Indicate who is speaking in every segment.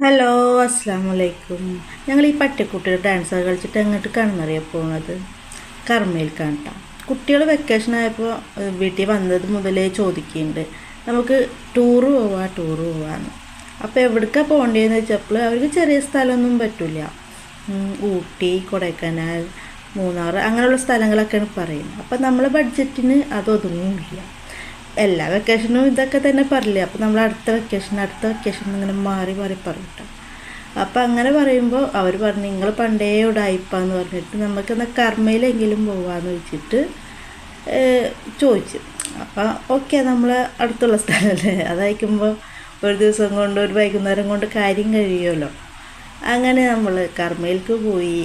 Speaker 1: Hello അസ്സാം വലൈക്കും ഞങ്ങൾ ഈ പട്ടിക്കുട്ടിയുടെ ഡാൻസ് കളിച്ചിട്ട് എങ്ങോട്ട് കാണുന്നറിയാൻ പോകുന്നത് കർമ്മയിൽ കാണട്ട. കുട്ടികൾ വെക്കേഷൻ ആയപ്പോൾ വീട്ടിൽ വന്നത് മുതലേ ചോദിക്കുന്നുണ്ട് നമുക്ക് ടൂറ് പോവാ ടൂറ് പോവാന്ന്. അപ്പോൾ എവിടേക്കാണ് പോകേണ്ടതെന്ന് വെച്ചപ്പോൾ അവർക്ക് ചെറിയ സ്ഥലമൊന്നും പറ്റില്ല ഊട്ടി കൊടൈക്കനാൽ മൂന്നാർ അങ്ങനെയുള്ള സ്ഥലങ്ങളൊക്കെയാണ് പറയുന്നത്. അപ്പം നമ്മളെ ബഡ്ജറ്റിന് അതൊതുങ്ങില്ല എല്ലാ വെക്കേഷനും ഇതൊക്കെ തന്നെ പറയില്ലേ അപ്പോൾ നമ്മൾ അടുത്ത വെക്കേഷൻ അടുത്ത വെക്കേഷൻ ഇങ്ങനെ മാറി മാറി പറയും അപ്പോൾ അങ്ങനെ പറയുമ്പോൾ അവർ പറഞ്ഞു നിങ്ങൾ പണ്ടേ ഉടായിപ്പാന്ന് പറഞ്ഞിട്ട് നമുക്ക് കർമ്മയിലെങ്കിലും പോവാന്ന് വെച്ചിട്ട് ചോദിച്ചു. അപ്പോൾ ഓക്കെ നമ്മൾ അടുത്തുള്ള സ്ഥലമല്ലേ അതായിരിക്കുമ്പോൾ ഒരു ദിവസം കൊണ്ട് ഒരു വൈകുന്നേരം കൊണ്ട് കാര്യം കഴിയുമല്ലോ. അങ്ങനെ നമ്മൾ കർമ്മയിലേക്ക് പോയി.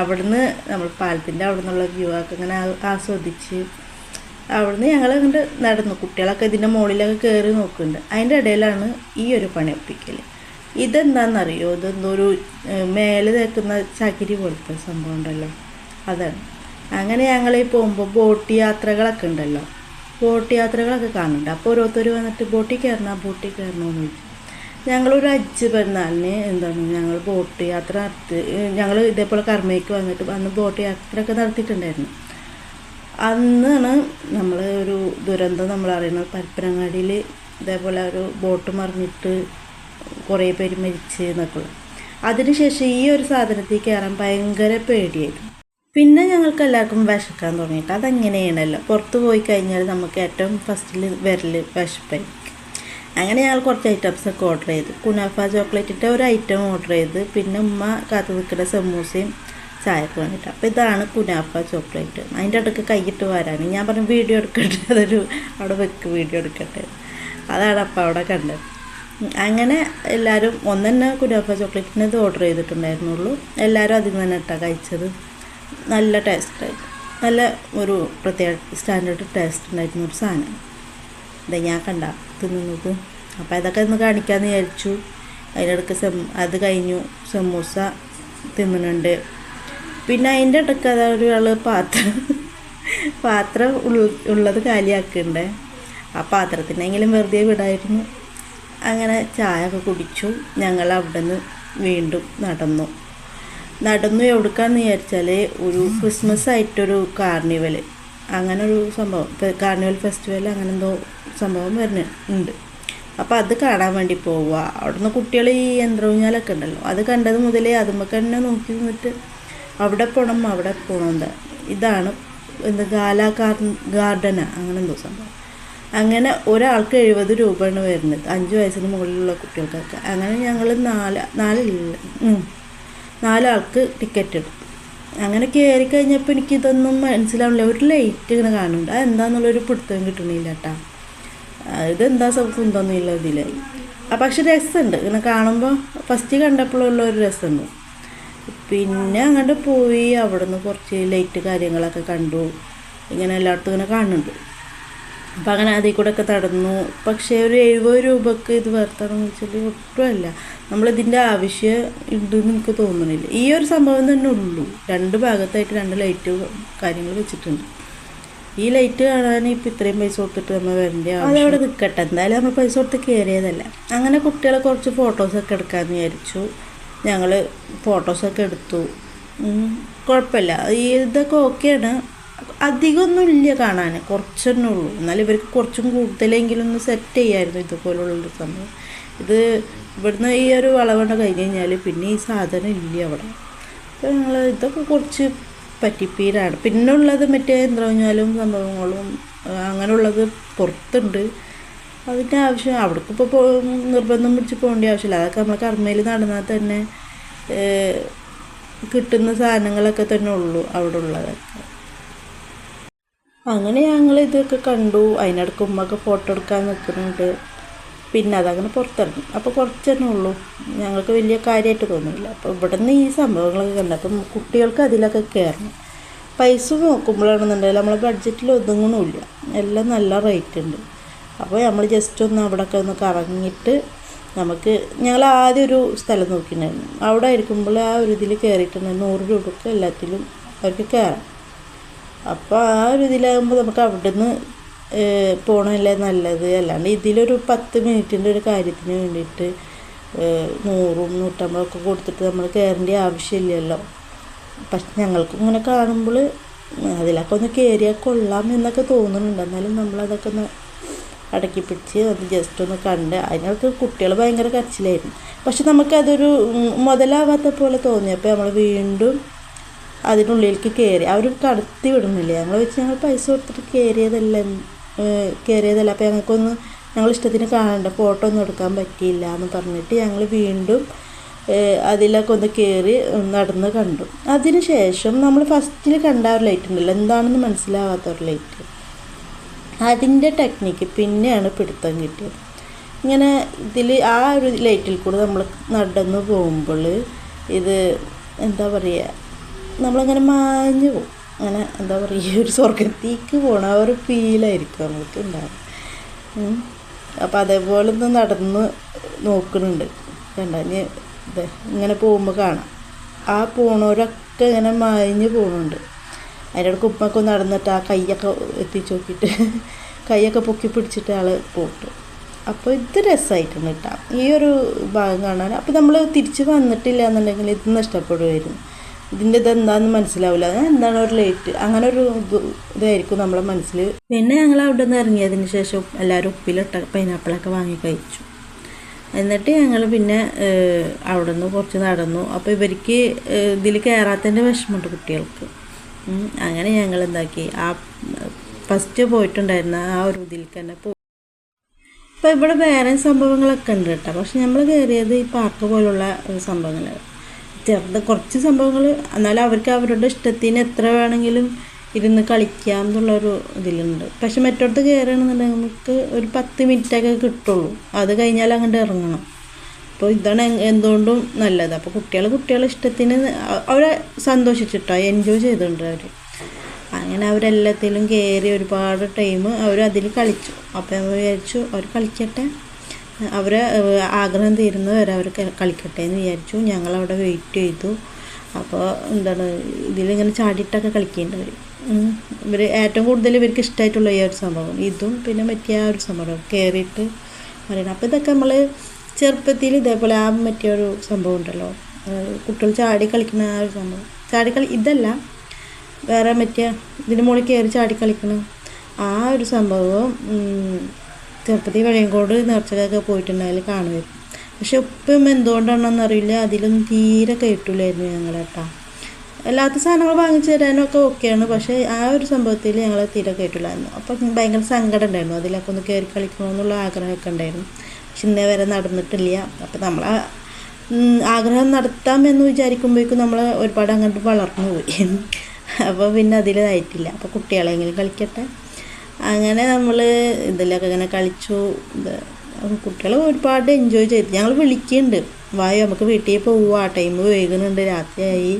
Speaker 1: അവിടുന്ന് നമ്മൾ പാലത്തിന്റെ അവിടെ നിന്നുള്ള വ്യൂ ഒക്കെ ആസ്വദിച്ച് അവിടുന്ന് ഞങ്ങൾ അങ്ങോട്ട് നടന്നു. കുട്ടികളൊക്കെ ഇതിന്റെ മുകളിലൊക്കെ കയറി നോക്കുന്നുണ്ട്. അതിന്റെ ഇടയിലാണ് ഈ ഒരു പണി ഒപ്പിക്കൽ ഇതെന്താണെന്നറിയോ ഇതെന്തൊരു മേലെ തേക്കുന്ന ചകിരി പോലത്തെ സംഭവം ഉണ്ടല്ലോ. അതാണ്. അങ്ങനെ ഞങ്ങൾ ഈ പോകുമ്പോൾ ബോട്ട് യാത്രകളൊക്കെ ഉണ്ടല്ലോ. ബോട്ട് യാത്രകളൊക്കെ കാണുന്നുണ്ട്. അപ്പോൾ ഓരോരുത്തർ വന്നിട്ട് ബോട്ടിൽ കയറണോ? ബോട്ടിൽ കയറണമെന്ന് ചോദിച്ചു. ഞങ്ങളൊരു അജ്ജ് പെരുന്നാളിന് എന്താണ് ഞങ്ങൾ ബോട്ട് യാത്ര നടത്തി ഞങ്ങൾ ഇതേപോലെ കർമ്മയ്ക്ക് വന്നിട്ട് അന്ന് ബോട്ട് യാത്രയൊക്കെ നടത്തിയിട്ടുണ്ടായിരുന്നു. അന്നാണ് നമ്മൾ ഒരു ദുരന്തം നമ്മൾ അറിയുന്നത്. പരപ്പനങ്ങാടിയിൽ ഇതേപോലെ ഒരു ബോട്ട് മറിഞ്ഞിട്ട് കുറേ പേര് മരിച്ച് എന്നൊക്കെ അതിനുശേഷം ഈ ഒരു സാധനത്തിൽ കയറാൻ ഭയങ്കര പേടിയായിരുന്നു. പിന്നെ ഞങ്ങൾക്ക് എല്ലാവർക്കും വിശക്കാൻ തുടങ്ങിയിട്ട് അതെങ്ങനെയാണല്ലോ. പുറത്ത് പോയി കഴിഞ്ഞാൽ നമുക്ക് ഏറ്റവും ഫസ്റ്റിൽ വിരൽ വിശപ്പായിരിക്കും. അങ്ങനെ ഞങ്ങൾ കുറച്ച് ഐറ്റംസ് ഒക്കെ ഓർഡർ ചെയ്തു. കുനാഫ ചോക്ലേറ്റിന്റെ ഒരു ഐറ്റം ഓർഡർ ചെയ്ത്. പിന്നെ ഉമ്മ കാത്തു നിൽക്കുന്ന സമൂസയും ചായക്ക് വേണ്ടിയിട്ട് അപ്പോൾ ഇതാണ് കുനാപ്പ ചോക്ലേറ്റ്. അതിന്റെ ഇടയ്ക്ക് കൈയിട്ട് വരാൻ ഞാൻ പറഞ്ഞു വീഡിയോ എടുക്കട്ടെ. അതൊരു അവിടെ വെക്ക് വീഡിയോ എടുക്കട്ടെ. അതാണ് അപ്പം അവിടെ കണ്ടത്. അങ്ങനെ എല്ലാവരും ഒന്ന് തന്നെ കുനാഫ ചോക്ലേറ്റിന് ഇത് ഓർഡർ ചെയ്തിട്ടുണ്ടായിരുന്നുള്ളൂ. എല്ലാവരും അതിൽ നിന്ന് തന്നെ ഇട്ടാണ് കഴിച്ചത്. നല്ല ടേസ്റ്റ് നല്ല ഒരു പ്രത്യേക സ്റ്റാൻഡേർഡ് ടേസ്റ്റ് ഉണ്ടായിരുന്ന ഒരു സാധനം. ഇതാ ഞാൻ കണ്ട തിന്നുന്നത് അപ്പോൾ ഇതൊക്കെ ഒന്ന് കാണിക്കാമെന്ന് വിചാരിച്ചു. അതിനിടയ്ക്ക് സെം അത് കഴിഞ്ഞു. സമൂസ തിന്നുന്നുണ്ട്. പിന്നെ അതിന്റെ ഇടയ്ക്ക് അതാ ഒരാൾ പാത്രം പാത്രം ഉള്ളത് കാലിയാക്കണ്ടേ. ആ പാത്രത്തിനെങ്കിലും വെറുതെ വിടായിരുന്നു. അങ്ങനെ ചായ ഒക്കെ കുടിച്ചു. ഞങ്ങൾ അവിടെ നിന്ന് വീണ്ടും നടന്നു. നടന്നു എവിടുക്കാന്ന് വിചാരിച്ചാൽ ഒരു ക്രിസ്മസ് ആയിട്ടൊരു കാർണിവൽ അങ്ങനെ ഒരു സംഭവം കാർണിവൽ ഫെസ്റ്റിവൽ അങ്ങനെ എന്തോ സംഭവം വരുന്ന ഉണ്ട് അപ്പോൾ അത് കാണാൻ വേണ്ടി പോവുക അവിടുന്ന് കുട്ടികൾ ഈ യന്ത്രഊഞ്ഞാലൊക്കെ ഉണ്ടല്ലോ അത് കണ്ടത് മുതലേ അതുമ്മക്ക് തന്നെ നോക്കി നിന്നിട്ട് അവിടെ പോകണം അവിടെ പോകണം ഇതാണ് എന്ത് ഗാല ഗാർഡൻ അങ്ങനെ എന്തോ സംഭവം. അങ്ങനെ ഒരാൾക്ക് എഴുപത് രൂപയാണ് വരുന്നത്. അഞ്ച് വയസ്സിന് മുകളിലുള്ള കുട്ടികൾക്കൊക്കെ. അങ്ങനെ ഞങ്ങൾ നാല് നാലില്ല. നാലാൾക്ക് ടിക്കറ്റ് എടുത്തു. അങ്ങനെ കയറി കഴിഞ്ഞപ്പോൾ എനിക്ക് ഇതൊന്നും മനസ്സിലാവില്ല ഒരു ലൈറ്റ് ഇങ്ങനെ കാണുന്നുണ്ട്. അത് എന്താന്നുള്ളൊരു പിടുത്തം കിട്ടണില്ല കേട്ടാ ഇതെന്താ കുന്തൊന്നുമില്ല ഇതിൽ പക്ഷെ രസമുണ്ട്. ഇങ്ങനെ കാണുമ്പോൾ ഫസ്റ്റ് കണ്ടപ്പോഴുള്ള ഒരു രസമുണ്ട്. പിന്നെ അങ്ങോട്ട് പോയി അവിടെ നിന്ന് കുറച്ച് ലൈറ്റ് കാര്യങ്ങളൊക്കെ കണ്ടു. ഇങ്ങനെ എല്ലായിടത്തും ഇങ്ങനെ കാണുന്നുണ്ട്. അപ്പം അങ്ങനെ അതിൽ കൂടെ ഒക്കെ തടന്നു. പക്ഷേ ഒരു എഴുപത് രൂപക്ക് ഇത് വർത്താണെന്ന് വെച്ചാൽ ഒട്ടുമല്ല. നമ്മളിതിന്റെ ആവശ്യം ഉണ്ടെന്ന് എനിക്ക് തോന്നുന്നില്ല ഈ ഒരു സംഭവം തന്നെ ഉള്ളൂ. രണ്ട് ഭാഗത്തായിട്ട് രണ്ട് ലൈറ്റ് കാര്യങ്ങൾ വെച്ചിട്ടുണ്ട്. ഈ ലൈറ്റ് കാണാൻ ഇപ്പം ഇത്രയും പൈസ കൊടുത്തിട്ട് നമ്മൾ വരേണ്ട അതവിടെ നിൽക്കട്ടെ എന്തായാലും നമ്മൾ പൈസ കൊടുത്ത് കയറിയതല്ല അങ്ങനെ കുട്ടികളെ കുറച്ച് ഫോട്ടോസൊക്കെ എടുക്കാമെന്ന് വിചാരിച്ചു. ഞങ്ങൾ ഫോട്ടോസൊക്കെ എടുത്തു. കുഴപ്പമില്ല ഈ ഇതൊക്കെ ഓക്കെയാണ് അധികമൊന്നും ഇല്ല കാണാൻ കുറച്ചെണ്ണേ ഉള്ളൂ. എന്നാൽ ഇവർക്ക് കുറച്ചും കൂടുതലെങ്കിലും ഒന്ന് സെറ്റ് ചെയ്യായിരുന്നു ഇതുപോലുള്ളൊരു സംഭവം. ഇത് ഇവിടുന്ന് ഈ ഒരു വളവണ്ട കഴിഞ്ഞ് കഴിഞ്ഞാൽ പിന്നെ ഈ സാധനം ഇല്ല അവിടെ. അപ്പോൾ ഞങ്ങൾ ഇതൊക്കെ കുറച്ച് പറ്റിപ്പീരാണ്. പിന്നെ ഉള്ളത് മറ്റേ പറഞ്ഞാലും സംഭവങ്ങളും അങ്ങനെയുള്ളത് പുറത്തുണ്ട്. അതിന്റെ ആവശ്യം. അവിടേക്ക് ഇപ്പോൾ നിർബന്ധം പിടിച്ച് പോകേണ്ട ആവശ്യമില്ല. അതൊക്കെ നമ്മൾ കർമ്മയിൽ നടന്നാൽ തന്നെ കിട്ടുന്ന സാധനങ്ങളൊക്കെ തന്നെ ഉള്ളൂ അവിടെ ഉള്ളതൊക്കെ അങ്ങനെ ഞങ്ങൾ ഇതൊക്കെ കണ്ടു. അതിനിടയ്ക്ക് ഉമ്മക്ക് ഫോട്ടോ എടുക്കാൻ നിൽക്കുന്നുണ്ട് പിന്നെ അതങ്ങനെ പുറത്തിറങ്ങി. അപ്പോൾ കുറച്ച് തന്നെ ഉള്ളൂ. ഞങ്ങൾക്ക് വലിയ കാര്യമായിട്ട് തോന്നുന്നില്ല. അപ്പോൾ ഇവിടെ നിന്ന് ഈ സംഭവങ്ങളൊക്കെ കണ്ടു. അപ്പം കുട്ടികൾക്ക് അതിലൊക്കെ കയറണം. പൈസ നോക്കുമ്പോഴാണെന്നുണ്ടെങ്കിൽ നമ്മളെ ബഡ്ജറ്റിൽ ഒതുങ്ങണമില്ല എല്ലാം നല്ല റേറ്റ് ഉണ്ട്. അപ്പോൾ നമ്മൾ ജസ്റ്റ് ഒന്ന് അവിടെയൊക്കെ ഒന്ന് കറങ്ങിയിട്ട് നമുക്ക് ഞങ്ങൾ ആദ്യം ഒരു സ്ഥലം നോക്കിയിട്ടുണ്ടായിരുന്നു. അവിടെ ഇരിക്കുമ്പോൾ ആ ഒരു ഇതിൽ കയറിയിട്ടുണ്ടായിരുന്നു നൂറ് രൂപക്ക് എല്ലാത്തിലും അവർക്ക് കയറാം. അപ്പോൾ ആ ഒരു ഇതിലാകുമ്പോൾ നമുക്ക് അവിടുന്ന് പോകണമല്ലേ നല്ലത്. അല്ലാണ്ട് ഇതിലൊരു പത്ത് മിനിറ്റിന്റെ ഒരു കാര്യത്തിന് വേണ്ടിയിട്ട് നൂറും നൂറ്റമ്പതൊക്കെ കൊടുത്തിട്ട് നമ്മൾ കയറേണ്ട ആവശ്യമില്ലല്ലോ. പക്ഷെ ഞങ്ങൾക്കും ഇങ്ങനെ കാണുമ്പോൾ അതിലൊക്കെ ഒന്ന് കയറിയാൽ കൊള്ളാം എന്നൊക്കെ തോന്നുന്നുണ്ട്. എന്നാലും നമ്മളതൊക്കെ ഒന്ന് അടക്കി പിടിച്ച് അത് ജസ്റ്റ് ഒന്ന് കണ്ട് അതിനൊക്കെ കുട്ടികൾ ഭയങ്കര കരച്ചിലായിരുന്നു. പക്ഷെ നമുക്കതൊരു മുതലാവാത്ത പോലെ തോന്നി. അപ്പോൾ നമ്മൾ വീണ്ടും അതിനുള്ളിലേക്ക് കയറി അവർ കടത്തി വിടുന്നില്ല? ഞങ്ങൾ വെച്ച് ഞങ്ങൾ പൈസ കൊടുത്തിട്ട് കയറിയതല്ല കയറിയതല്ല അപ്പോൾ ഞങ്ങൾക്കൊന്ന് ഞങ്ങൾ ഇഷ്ടത്തിന് കാണണ്ട ഫോട്ടോ ഒന്നും എടുക്കാൻ പറ്റിയില്ല എന്ന് പറഞ്ഞിട്ട് ഞങ്ങൾ വീണ്ടും അതിലൊക്കെ ഒന്ന് കയറി നടന്ന് കണ്ടു. അതിന് ശേഷം നമ്മൾ ഫസ്റ്റിൽ കണ്ട ഒരു ലൈറ്റ് ഉണ്ടല്ലോ. എന്താണെന്ന് മനസ്സിലാവാത്ത ഒരു ലൈറ്റ് അതിന്റെ ടെക്നിക്ക് പിന്നെയാണ് പിടുത്തം കിട്ടിയത്. ഇങ്ങനെ ഇതിൽ ആ ഒരു ലൈറ്റിൽ കൂടെ നമ്മൾ നടന്നു പോകുമ്പോൾ ഇത് എന്താ പറയുക നമ്മളിങ്ങനെ മാഞ്ഞു പോകും. അങ്ങനെ എന്താ പറയുക ഒരു സ്വർഗത്തേക്ക് പോണ ആ ഒരു ഫീലായിരിക്കും നമുക്ക് ഉണ്ടാകും അപ്പോൾ അപ്പം അതേപോലെ ഒന്ന് നടന്ന് നോക്കുന്നുണ്ട്. കണ്ട? ഇത് ഇങ്ങനെ പോകുമ്പോൾ കാണാം. ആ പോണവരൊക്കെ ഇങ്ങനെ മാഞ്ഞ് പോകുന്നുണ്ട്. അതിന്റെ ഇടയ്ക്ക് ഉപ്പൊക്കെ നടന്നിട്ട് ആ കൈയൊക്കെ എത്തിച്ച് നോക്കിയിട്ട് കൈയൊക്കെ പൊക്കി പിടിച്ചിട്ട് ആൾ പോട്ടു. അപ്പോൾ ഇത് രസമായിട്ടുണ്ട് കേട്ടോ. ഈ ഒരു ഭാഗം കാണാൻ. അപ്പോൾ നമ്മൾ തിരിച്ച് വന്നിട്ടില്ല എന്നുണ്ടെങ്കിൽ ഇത് നഷ്ടപ്പെടുമായിരുന്നു ഇതിന്റെ ഇത് എന്താണെന്ന് മനസ്സിലാവില്ല എന്താണ് ഒരു ലേറ്റ് അങ്ങനെ ഒരു ഇത് ഇതായിരിക്കും നമ്മളെ മനസ്സിൽ. പിന്നെ ഞങ്ങൾ അവിടെ നിന്ന് ഇറങ്ങിയതിന് ശേഷം എല്ലാവരും ഉപ്പിലിട്ട പൈനാപ്പിളൊക്കെ വാങ്ങി കഴിച്ചു. എന്നിട്ട് ഞങ്ങൾ പിന്നെ അവിടെ നിന്ന് കുറച്ച് നടന്നു. അപ്പോൾ ഇവർക്ക് ഇതിൽ കയറാത്തതിന്റെ വിഷമമുണ്ട് കുട്ടികൾക്ക്. അങ്ങനെ ഞങ്ങൾ എന്താക്കി ആ ഫസ്റ്റ് പോയിട്ടുണ്ടായിരുന്ന ആ ഒരു ഇതിലേക്ക് തന്നെ പോ ഇപ്പം ഇവിടെ വേറെ സംഭവങ്ങളൊക്കെ ഉണ്ട് കേട്ടോ. പക്ഷെ നമ്മൾ കയറിയത് ഈ പാർക്ക് പോലുള്ള സംഭവങ്ങൾ ചെറുത് കുറച്ച് സംഭവങ്ങൾ എന്നാലും അവർക്ക് അവരുടെ ഇഷ്ടത്തിന് എത്ര വേണമെങ്കിലും ഇരുന്ന് കളിക്കാം എന്നുള്ളൊരു ഇതിലുണ്ട്. പക്ഷെ മറ്റോടത്ത് കയറുകയാണെന്നുണ്ടെങ്കിൽ നമുക്ക് ഒരു പത്ത് മിനിറ്റൊക്കെ കിട്ടുള്ളൂ. അത് കഴിഞ്ഞാൽ അങ്ങോട്ട് ഇറങ്ങണം. അപ്പോൾ ഇതാണ് എന്തുകൊണ്ടും നല്ലത്. അപ്പോൾ കുട്ടികൾ കുട്ടികളെ ഇഷ്ടത്തിന് അവരെ സന്തോഷിച്ചിട്ടോ എൻജോയ് ചെയ്തിട്ടുണ്ട് അവർ അങ്ങനെ അവരെല്ലാത്തിലും കയറി ഒരുപാട് ടൈം അവർ അതിൽ കളിച്ചു. അപ്പോൾ അവർ വിചാരിച്ചു അവർ കളിക്കട്ടെ. അവരെ ആഗ്രഹം തീരുന്നത് വരെ അവർ കളിക്കട്ടെ എന്ന് വിചാരിച്ചു. ഞങ്ങളവിടെ വെയിറ്റ് ചെയ്തു. അപ്പോൾ എന്താണ് ഇതിലിങ്ങനെ ചാടിയിട്ടൊക്കെ കളിക്കേണ്ടവർ ഇവർ ഏറ്റവും കൂടുതൽ ഇവർക്ക് ഇഷ്ടമായിട്ടുള്ള ഈ ഒരു സംഭവം. ഇതും പിന്നെ മറ്റേ ആ ഒരു സംഭവം കയറിയിട്ട് പറയണം. അപ്പോൾ ഇതൊക്കെ നമ്മൾ ചെറുപ്പത്തിൽ ഇതേപോലെ ആ മറ്റേ ഒരു സംഭവം ഉണ്ടല്ലോ. കുട്ടികൾ ചാടി കളിക്കുന്ന ആ ഒരു സംഭവം. ചാടി ഇതല്ല. വേറെ മറ്റേ ഇതിന് മുകളിൽ കയറി ചാടി കളിക്കണം ആ ഒരു സംഭവം ചെറുപ്പത്തിൽ വഴിയങ്കോട് നേർച്ചക്കൊക്കെ പോയിട്ടുണ്ടെങ്കിൽ കാണുമായിരുന്നു പക്ഷെ ഇപ്പം എന്തുകൊണ്ടാണെന്ന് അറിയില്ല. അതിലൊന്നും തീരെ കയറ്റില്ലായിരുന്നു ഞങ്ങളേട്ടാ അല്ലാത്ത സാധനങ്ങൾ വാങ്ങിച്ചു തരാനൊക്കെ ഓക്കെയാണ്. പക്ഷേ ആ ഒരു സംഭവത്തിൽ ഞങ്ങൾ തീരെ കേട്ടില്ലായിരുന്നു. അപ്പം ഭയങ്കര സങ്കടം ഉണ്ടായിരുന്നു. അതിലൊക്കെ ഒന്ന് കയറി കളിക്കണമെന്നുള്ള ആഗ്രഹമൊക്കെ ഉണ്ടായിരുന്നു. പക്ഷെ ഇന്നേ വരെ നടന്നിട്ടില്ല. അപ്പം നമ്മൾ ആഗ്രഹം നടത്താമെന്ന് വിചാരിക്കുമ്പോഴേക്കും നമ്മൾ ഒരുപാട് അങ്ങോട്ട് വളർന്നു പോയി. അപ്പോൾ പിന്നെ അതിലായിട്ടില്ല അപ്പോൾ കുട്ടികളെങ്കിലും കളിക്കട്ടെ. അങ്ങനെ നമ്മൾ ഇതിലൊക്കെ ഇങ്ങനെ കളിച്ചു. കുട്ടികൾ ഒരുപാട് എൻജോയ് ചെയ്തു. ഞങ്ങൾ വിളിക്കുന്നുണ്ട് വായു നമുക്ക് വീട്ടിൽ പോവാ. ടൈം വൈകുന്നുണ്ട്. രാത്രിയായി.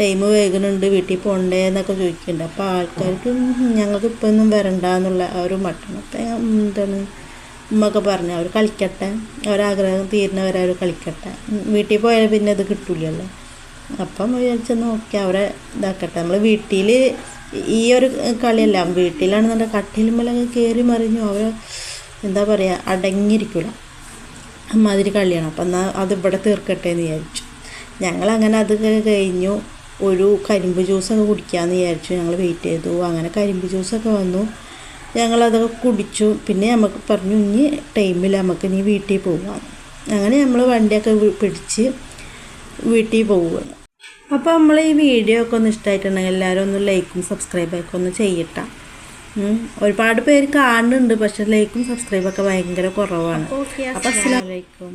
Speaker 1: ടൈം വൈകുന്നുണ്ട്. വീട്ടിൽ പോകണ്ടേ എന്നൊക്കെ ചോദിക്കുന്നുണ്ട് അപ്പോൾ ആൾക്കാർക്കും ഞങ്ങൾക്ക് ഇപ്പോൾ ഒന്നും വരണ്ട എന്നുള്ള ആ ഒരു മട്ടണം അപ്പം എന്താണ് ഉമ്മയൊക്കെ പറഞ്ഞു അവർ കളിക്കട്ടെ. അവരാഗ്രഹം തീരുന്നവരെ അവർ കളിക്കട്ടെ. വീട്ടിൽ പോയാൽ പിന്നെ അത് കിട്ടൂലല്ലോ. അപ്പം വിചാരിച്ച നോക്കി അവരെ ഇതാക്കട്ടെ. നമ്മൾ വീട്ടിൽ ഈ ഒരു കളിയല്ല വീട്ടിലാണെന്നുണ്ടെങ്കിൽ കട്ടിലുമ്മലൊക്കെ കയറി മറിഞ്ഞു അവർ എന്താ പറയുക അടങ്ങിയിരിക്കില്ല അമ്മാതിരി കളിയാണ്. അപ്പം എന്നാൽ അത് തീർക്കട്ടെ എന്ന് വിചാരിച്ചു. ഞങ്ങളങ്ങനെ അത് കഴിഞ്ഞു. ഒരു കരിമ്പ് ജ്യൂസൊക്കെ കുടിക്കാമെന്ന് വിചാരിച്ചു. ഞങ്ങൾ വെയിറ്റ് ചെയ്തു. അങ്ങനെ കരിമ്പ് ജ്യൂസൊക്കെ വന്നു. ഞങ്ങളതൊക്കെ കുടിച്ചു. പിന്നെ നമുക്ക് പറഞ്ഞു ഇനി ടൈമിൽ നമുക്ക് ഇനി വീട്ടിൽ പോകാം അങ്ങനെ നമ്മൾ വണ്ടിയൊക്കെ പിടിച്ച് വീട്ടിൽ പോവുകയാണ് അപ്പോൾ നമ്മൾ ഈ വീഡിയോ ഒക്കെ ഒന്ന് ഇഷ്ടമായിട്ടുണ്ടെങ്കിൽ എല്ലാവരും ഒന്ന് ലൈക്കും സബ്സ്ക്രൈബൊക്കെ ഒന്ന് ചെയ്യട്ടാ. ഒരുപാട് പേര് കാണുന്നുണ്ട് പക്ഷെ ലൈക്കും സബ്സ്ക്രൈബൊക്കെ ഭയങ്കര കുറവാണ്. അപ്പോൾ അസ്സലാമു അലൈക്കും.